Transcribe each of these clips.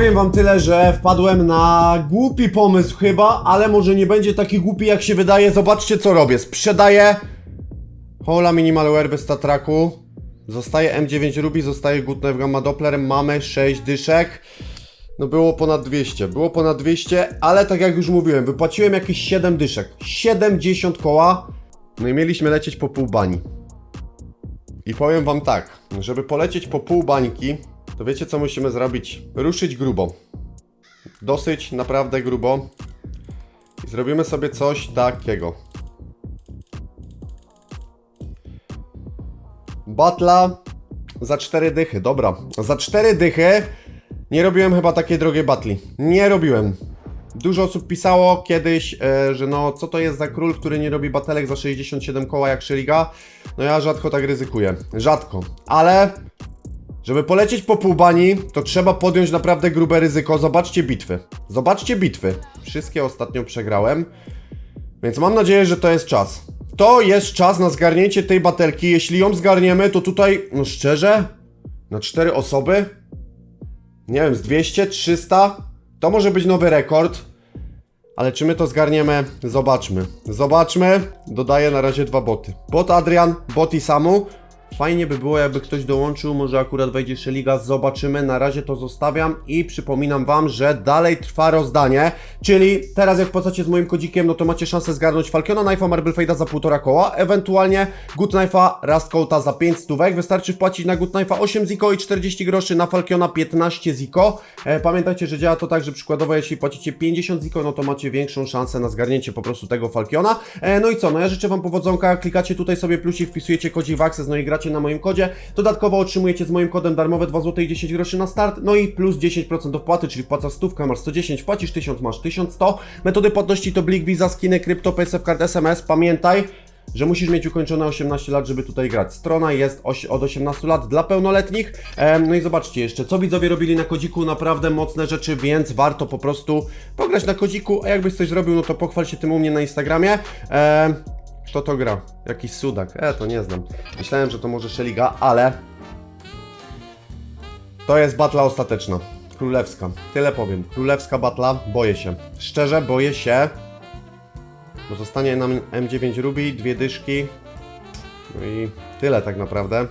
Powiem wam tyle, że wpadłem na głupi pomysł chyba, ale może nie będzie taki głupi jak się wydaje. Zobaczcie co robię. Sprzedaję Hola Minimalware w Statraku. Zostaje M9 Ruby, zostaje Goodknife Gamma Doppler. Mamy 6 dyszek. No było ponad 200, było ponad 200, ale tak jak już mówiłem, wypłaciłem jakieś 7 dyszek. 70 koła. No i mieliśmy lecieć po pół bani. I powiem wam tak, żeby polecieć po pół bańki, to wiecie co musimy zrobić? Ruszyć grubo. Dosyć naprawdę grubo. I zrobimy sobie coś takiego. Batla za cztery dychy, dobra. Za cztery dychy nie robiłem chyba takiej drogiej batli. Nie robiłem. Dużo osób pisało kiedyś, e, że no co to jest za król, który nie robi batelek za 67 koła jak Szeliga. No ja rzadko tak ryzykuję. Rzadko. Ale żeby polecieć po pół bani, to trzeba podjąć naprawdę grube ryzyko. Zobaczcie bitwy. Zobaczcie bitwy. Wszystkie ostatnio przegrałem. Więc mam nadzieję, że to jest czas. To jest czas na zgarnięcie tej batelki. Jeśli ją zgarniemy, to tutaj, no szczerze, na cztery osoby, nie wiem, z 200, 300, to może być nowy rekord. Ale czy my to zgarniemy? Zobaczmy. Zobaczmy. Dodaję na razie dwa boty. Bot Adrian, bot i Samu. Fajnie by było, jakby ktoś dołączył, może akurat wejdzie Szeliga, zobaczymy. Na razie to zostawiam i przypominam Wam, że dalej trwa rozdanie, czyli teraz jak wpłacacie z moim kodzikiem, no to macie szansę zgarnąć Falcona Knife'a Marble Fade'a za półtora koła, ewentualnie Good Knife'a Rust Coat'a za 5 stówek. Wystarczy wpłacić na Good Knife'a 8 ziko i 40 groszy, na Falcona 15 ziko. E, pamiętajcie, że działa to tak, że przykładowo jeśli płacicie 50 ziko, no to macie większą szansę na zgarnięcie po prostu tego Falcona. E, no i co, no ja życzę Wam powodzonka, klikacie tutaj sobie plusik, wpisujecie kodzik w Access, no i gracie na moim kodzie. Dodatkowo otrzymujecie z moim kodem darmowe 2 zł i 10 groszy na start, no i plus 10% dopłaty, czyli wpłacasz stówkę, masz 110, płacisz 1000, masz 1100. Metody płatności to Blik, Visa, skiny, krypto, PSF Card, SMS. Pamiętaj, że musisz mieć ukończone 18 lat, żeby tutaj grać. Strona jest od 18 lat dla pełnoletnich. No i zobaczcie jeszcze, co widzowie robili na kodziku, naprawdę mocne rzeczy, więc warto po prostu pograć na kodziku, a jakbyś coś zrobił, no to pochwal się tym u mnie na Instagramie. Kto to gra? Jakiś sudak. E, to nie znam. Myślałem, że to może Szeliga, ale... To jest batla ostateczna. Królewska. Tyle powiem. Królewska batla. Boję się. Szczerze boję się. Bo zostanie nam M9 Ruby, dwie dyszki. No i tyle tak naprawdę.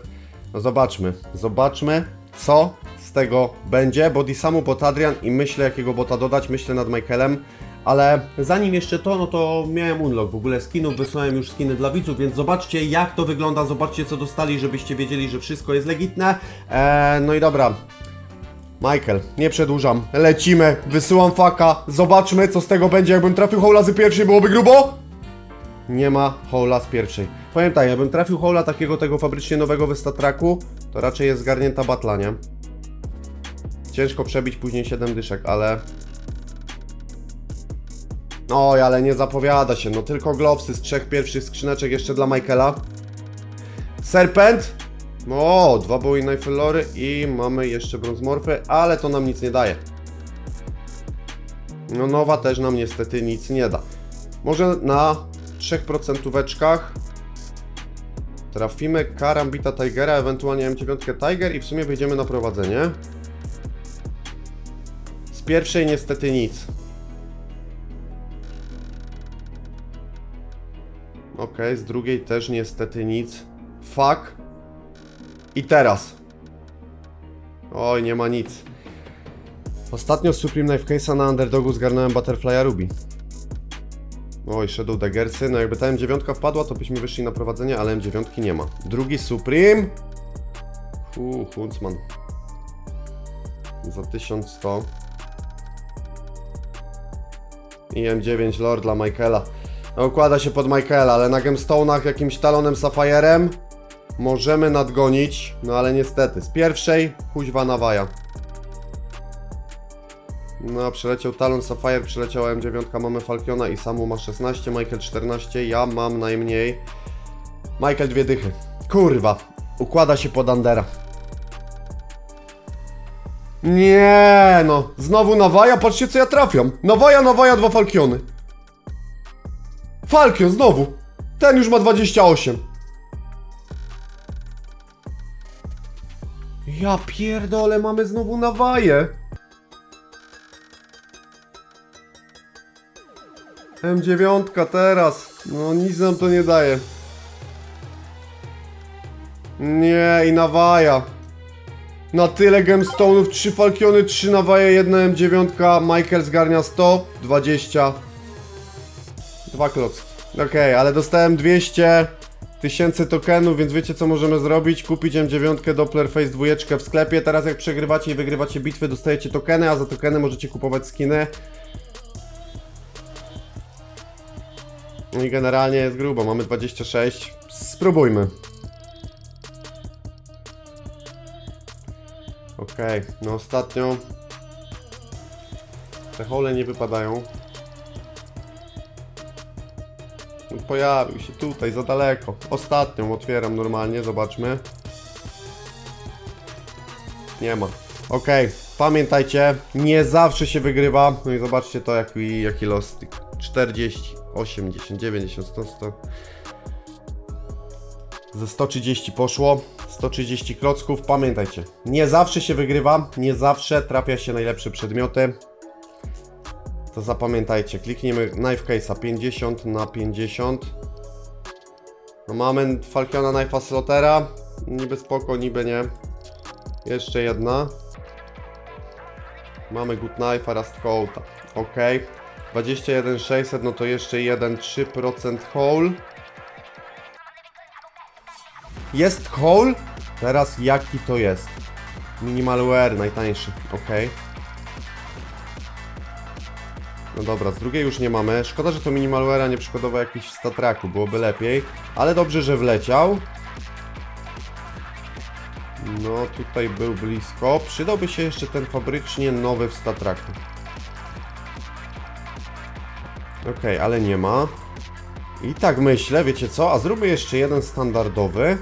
No zobaczmy. Zobaczmy, co z tego będzie. Body samu bot Adrian i myślę, jakiego bota dodać. Myślę nad Michaelem. Ale zanim jeszcze to, no to miałem unlock w ogóle skinów, wysłałem już skiny dla widzów, więc zobaczcie jak to wygląda, zobaczcie co dostali, żebyście wiedzieli, że wszystko jest legitne. Eee, no i dobra, Michael, nie przedłużam. Lecimy, wysyłam faka. Zobaczmy, co z tego będzie. Jakbym trafił hola z pierwszej, byłoby grubo? Nie ma hola z pierwszej. Powiem tak, jakbym trafił hola takiego tego fabrycznie nowego w Statraku, to raczej jest zgarnięta batla, nie? Ciężko przebić później 7 dyszek, ale... Oj, ale nie zapowiada się. No tylko glowsy z trzech pierwszych skrzyneczek jeszcze dla Michaela. Serpent. O, dwa Bowie Knife Lory i mamy jeszcze brązmorfy, ale to nam nic nie daje. No nowa też nam niestety nic nie da. Może na 3% trafimy Karambita Tigera, ewentualnie M9 Tiger i w sumie wyjdziemy na prowadzenie. Z pierwszej niestety nic. Z drugiej też niestety nic. Fuck. I teraz. Oj, nie ma nic. Ostatnio z Supreme Knife Case'a na Underdogu zgarnąłem Butterfly'a Ruby. Oj, Shadow Daggersy. No jakby ta M9 wpadła, to byśmy wyszli na prowadzenie, ale M9 nie ma. Drugi Supreme. Uuu, Huntsman. Za 1100. I M9 Lord dla Michaela. Układa się pod Michaela, ale na gemstone'ach jakimś talonem Safire'em możemy nadgonić, no ale niestety, z pierwszej kuźwa nawaja. No, przeleciał Talon Sapphire, przeleciał M9, mamy Falcona i Samu ma 16, Michael 14, ja mam najmniej. Michael dwie dychy. Kurwa, układa się pod Andera. Nie no, znowu nawaja, patrzcie co ja trafiam. Nawaja, nawaja, dwa Falkiony. Falkion znowu. Ten już ma 28. Ja pierdolę, mamy znowu nawaje. M9 teraz. No nic nam to nie daje. Nie, i nawaja. Na tyle gemstone'ów, 3 falkiony, 3 nawaje, 1 M9, Michael zgarnia 120 Dwa kloc. Okej, ale dostałem 200 tysięcy tokenów, więc wiecie co możemy zrobić? Kupić M9 Doppler Face 2 w sklepie. Teraz jak przegrywacie i wygrywacie bitwy, dostajecie tokeny, a za tokeny możecie kupować skiny. I generalnie jest grubo, mamy 26. Spróbujmy. Okej, no ostatnio te hole nie wypadają. Pojawił się tutaj, za daleko. Ostatnią otwieram normalnie, zobaczmy. Nie ma. Okej, pamiętajcie, nie zawsze się wygrywa. No i zobaczcie to, jaki, jaki los. 40, 80, 90, 100, 100. Ze 130 poszło. 130 klocków. Pamiętajcie, nie zawsze się wygrywa, nie zawsze trafia się najlepsze przedmioty. To zapamiętajcie, kliknijmy knife case'a 50 na 50. No mamy Falcona Knife'a Slotera. Niby spoko, niby nie. Jeszcze jedna. Mamy Good Knife'a Rust Coat'a. Ok. 21600, no to jeszcze jeden 3% hole. Jest hole? Teraz jaki to jest? Minimalware, najtańszy. Ok. No dobra, z drugiej już nie mamy. Szkoda, że to minimalware'a nie przykładowo jakiś w statraku, byłoby lepiej. Ale dobrze, że wleciał. No, tutaj był blisko. Przydałby się jeszcze ten fabrycznie nowy w statraku. Okej, ale nie ma. I tak myślę, wiecie co? A zróbmy jeszcze jeden standardowy.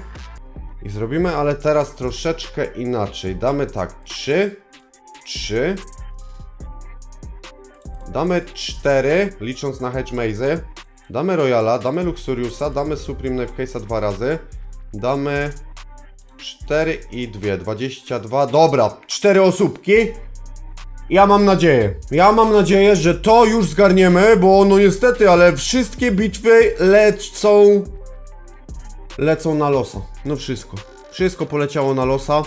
I zrobimy, ale teraz troszeczkę inaczej. Damy tak, 3, 3, Damy 4, licząc na Hedge Maze. Damy Royala, damy Luxuriusa, damy Supreme Knife Case'a dwa razy. Damy 4 i 2, 22. Dobra, 4 osóbki. Ja mam nadzieję, ja mam nadzieję, że to już zgarniemy, bo no niestety, ale wszystkie bitwy lecą... Lecą na losa. No wszystko. Wszystko poleciało na losa.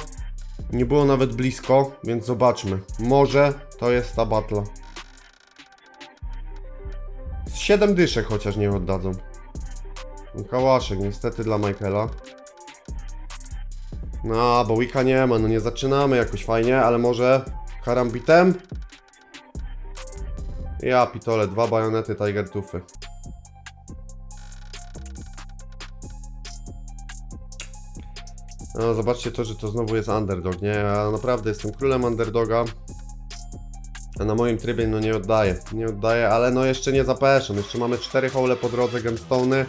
Nie było nawet blisko, więc zobaczmy. Może to jest ta batla. 7 dyszek chociaż nie oddadzą. Kałaszek, niestety dla Michaela. No, bo Wika nie ma, no nie zaczynamy jakoś fajnie, ale może karambitem? Ja pitole, dwa bajonety Tiger Tufy. No, zobaczcie to, że to znowu jest underdog, nie? Ja naprawdę jestem królem underdoga. A na moim trybie no nie oddaję, nie oddaję, ale no jeszcze nie zapeszam, jeszcze mamy cztery hole po drodze gemstone'y.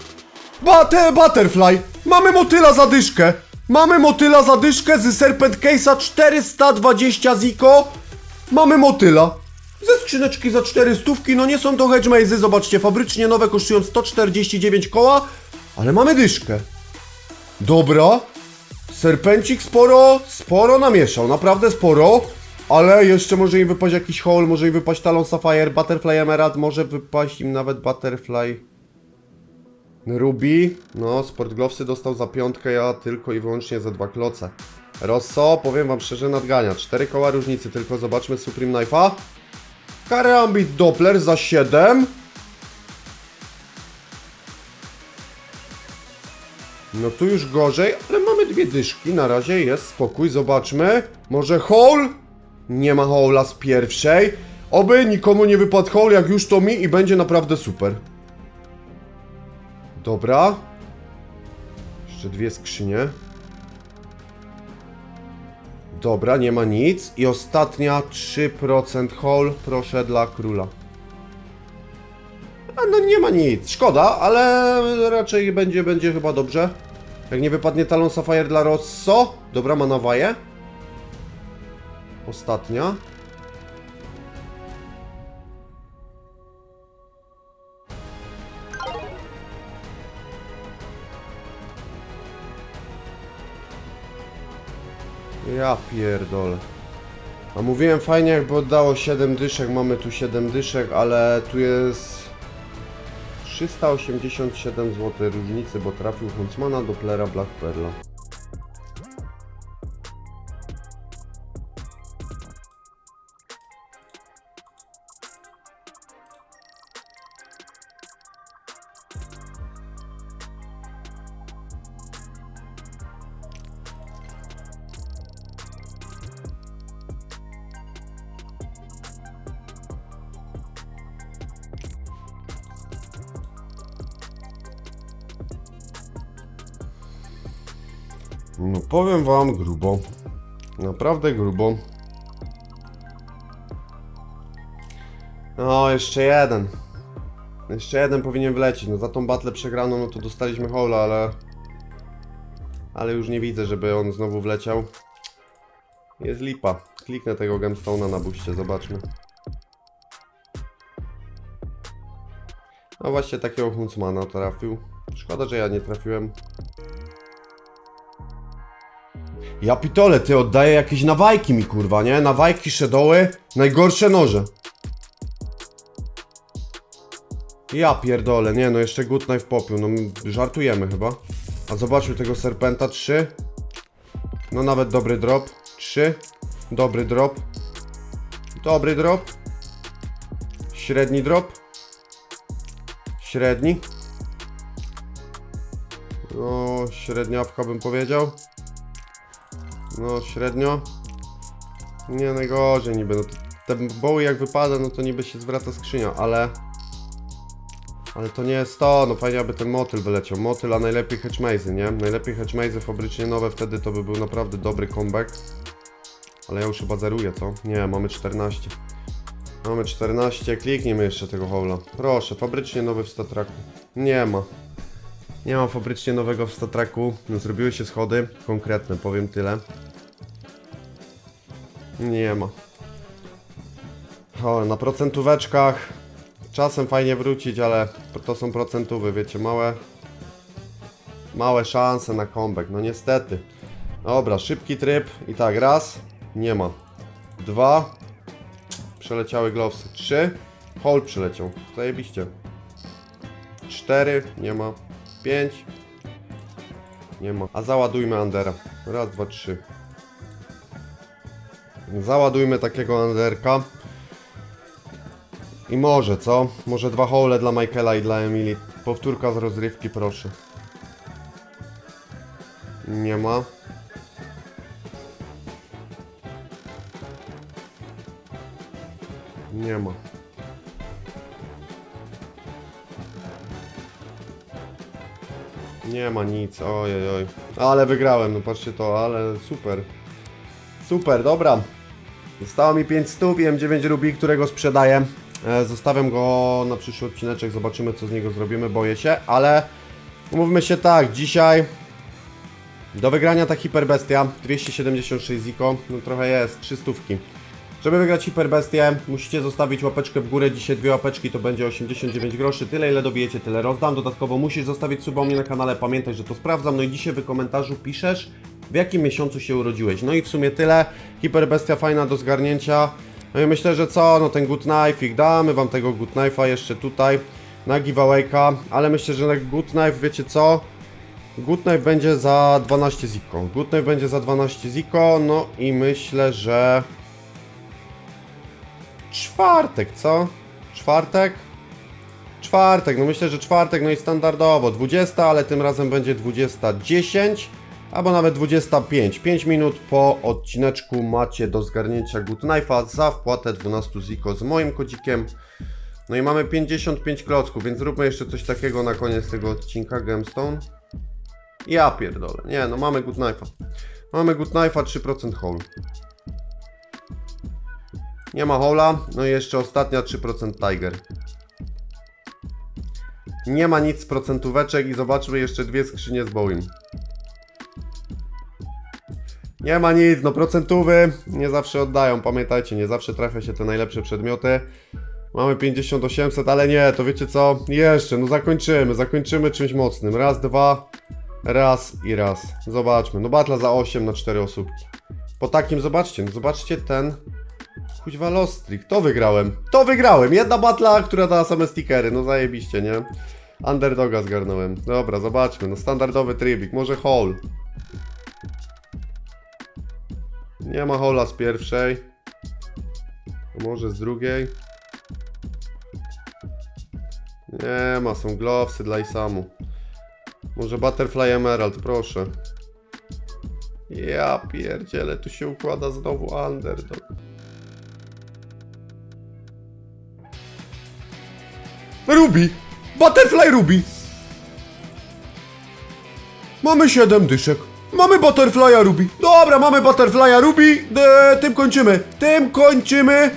Bate, butterfly! Mamy motyla za dyszkę! Mamy motyla za dyszkę z Serpent Case'a 420 ziko! Mamy motyla! Ze skrzyneczki za 400, no nie są to hedge maze'y, zobaczcie, fabrycznie nowe kosztują 149 koła, ale mamy dyszkę. Dobra. Serpencik sporo, sporo namieszał, naprawdę sporo. Ale jeszcze może im wypaść jakiś hole, może im wypaść Talon Sapphire, Butterfly Emerald, może wypaść im nawet Butterfly Ruby. No, Sport Glovesy dostał za piątkę, ja tylko i wyłącznie za dwa kloce. Rosso, powiem wam szczerze, nadgania. Cztery koła różnicy, tylko zobaczmy Supreme Knife'a. Karambit Doppler za 7. No tu już gorzej, ale mamy dwie dyszki, na razie jest spokój, zobaczmy. Może hole? Nie ma hola z pierwszej. Oby nikomu nie wypadł hole, jak już to mi i będzie naprawdę super. Dobra. Jeszcze dwie skrzynie. Dobra, nie ma nic. I ostatnia 3% hole, proszę dla króla. A no nie ma nic, szkoda, ale raczej będzie, będzie chyba dobrze. Jak nie wypadnie Talon Sapphire dla Rosso. Dobra, ma nawaję. Ostatnia. Ja pierdolę. A mówiłem fajnie jakby oddało 7 dyszek, mamy tu 7 dyszek, ale tu jest 387 zł różnicy, bo trafił Huntsmana, Dopplera, Black Perla. No powiem wam grubo. Naprawdę grubo. No, jeszcze jeden. Jeszcze jeden powinien wlecieć. No za tą batlę przegraną, no to dostaliśmy hola, ale... Ale już nie widzę, żeby on znowu wleciał. Jest lipa. Kliknę tego gemstone'a na buście, zobaczmy. No właśnie takiego Huntsmana trafił. Szkoda, że ja nie trafiłem. Ja pitole, ty oddaję jakieś nawajki mi kurwa, nie? Nawajki, shadowy, najgorsze noże. Ja pierdolę, nie no, jeszcze good knife popił, no żartujemy chyba. A zobaczył tego serpenta, 3. No nawet dobry drop, 3. Dobry drop. Dobry drop. Średni drop. Średni. No, średniawka bym powiedział. No, średnio. Nie, najgorzej niby. No, te boły jak wypada, no to niby się zwraca skrzynia, ale... Ale to nie jest to, no fajnie aby ten motyl wyleciał. Motyl, a najlepiej hatchmazy, nie? Najlepiej hatchmazy fabrycznie nowe, wtedy to by był naprawdę dobry comeback. Ale ja już chyba zeruję, co? Nie, mamy 14. Mamy 14, kliknijmy jeszcze tego hola. Proszę, fabrycznie nowy w statraku. Nie ma. Nie ma fabrycznie nowego w statraku. No, zrobiły się schody, konkretne, powiem tyle. Nie ma. O, na procentóweczkach czasem fajnie wrócić, ale to są procentówy, wiecie, małe małe szanse na comeback, no niestety. Dobra, szybki tryb i tak, raz, nie ma. Dwa, przeleciały glowsy. Trzy, hold przeleciał, zajebiście. Cztery, nie ma. Pięć, nie ma. A załadujmy Andera. Raz, dwa, trzy. Załadujmy takiego Anderka. I może, co? Może dwa hole dla Michaela i dla Emily. Powtórka z rozrywki, proszę. Nie ma. Nie ma. Nie ma nic, ojej, oj. Ale wygrałem, no patrzcie to, ale super. Super, dobra. Zostało mi 5 stów i M9 Ruby, którego sprzedaję. E, Zostawiam go na przyszły odcineczek, zobaczymy co z niego zrobimy, boję się, ale umówmy się tak, dzisiaj do wygrania ta hiperbestia, 276 ziko, no trochę jest, 300. Żeby wygrać hiperbestię, musicie zostawić łapeczkę w górę, dzisiaj dwie łapeczki to będzie 89 groszy, tyle ile dobijecie, tyle rozdam. Dodatkowo musisz zostawić suba mnie na kanale, pamiętaj, że to sprawdzam, no i dzisiaj w komentarzu piszesz, w jakim miesiącu się urodziłeś. No i w sumie tyle, hiperbestia fajna do zgarnięcia. No i myślę, że co, no ten good knife, damy wam tego good knife'a jeszcze tutaj na giveawayka, ale myślę, że na good knife, wiecie co? Good Knife będzie za 12 ziko. Good Knife będzie za 12 ziko, no i myślę, że... Czwartek, co? Czwartek? Czwartek, no myślę, że czwartek, no i standardowo 20, ale tym razem będzie 20.10 albo nawet 25. 5 minut po odcineczku macie do zgarnięcia Good Knife'a za wpłatę 12 ziko z moim kodzikiem. No i mamy 55 klocków, więc zróbmy jeszcze coś takiego na koniec tego odcinka Gemstone. Ja pierdolę. Nie, no mamy Good Knife'a. Mamy Good Knife'a 3% hole. Nie ma hola. No i jeszcze ostatnia 3% Tiger. Nie ma nic z procentóweczek i zobaczmy jeszcze dwie skrzynie z Boeing. Nie ma nic, no procentówy nie zawsze oddają, pamiętajcie, nie zawsze trafia się te najlepsze przedmioty. Mamy 5800, ale nie, to wiecie co? Jeszcze, no zakończymy, zakończymy czymś mocnym. Raz, dwa, raz i raz. Zobaczmy, no batla za 8 na 4 osóbki. Po takim, zobaczcie, no zobaczcie ten... Kuźwa Lost to wygrałem. To wygrałem, jedna batla, która dała same stickery, no zajebiście, nie? Underdoga zgarnąłem. Dobra, zobaczmy. No standardowy trybik. Może hall. Nie ma hola z pierwszej. Może z drugiej. Nie ma, są glowsy dla Isamu. Może Butterfly Emerald, proszę. Ja pierdzielę, tu się układa znowu underdog. Ruby! Butterfly Ruby! Mamy 7 dyszek. Mamy Butterfly'a Ruby. Dobra, mamy Butterfly'a Ruby. E, tym kończymy. Tym kończymy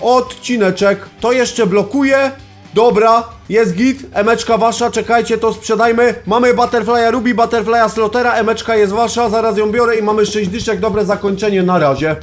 odcineczek. To jeszcze blokuje. Dobra, jest git. Emeczka wasza, czekajcie, to sprzedajmy. Mamy Butterfly'a Ruby, Butterfly'a Slotera. Emeczka jest wasza, zaraz ją biorę i mamy 6 dyszek. Dobre zakończenie na razie.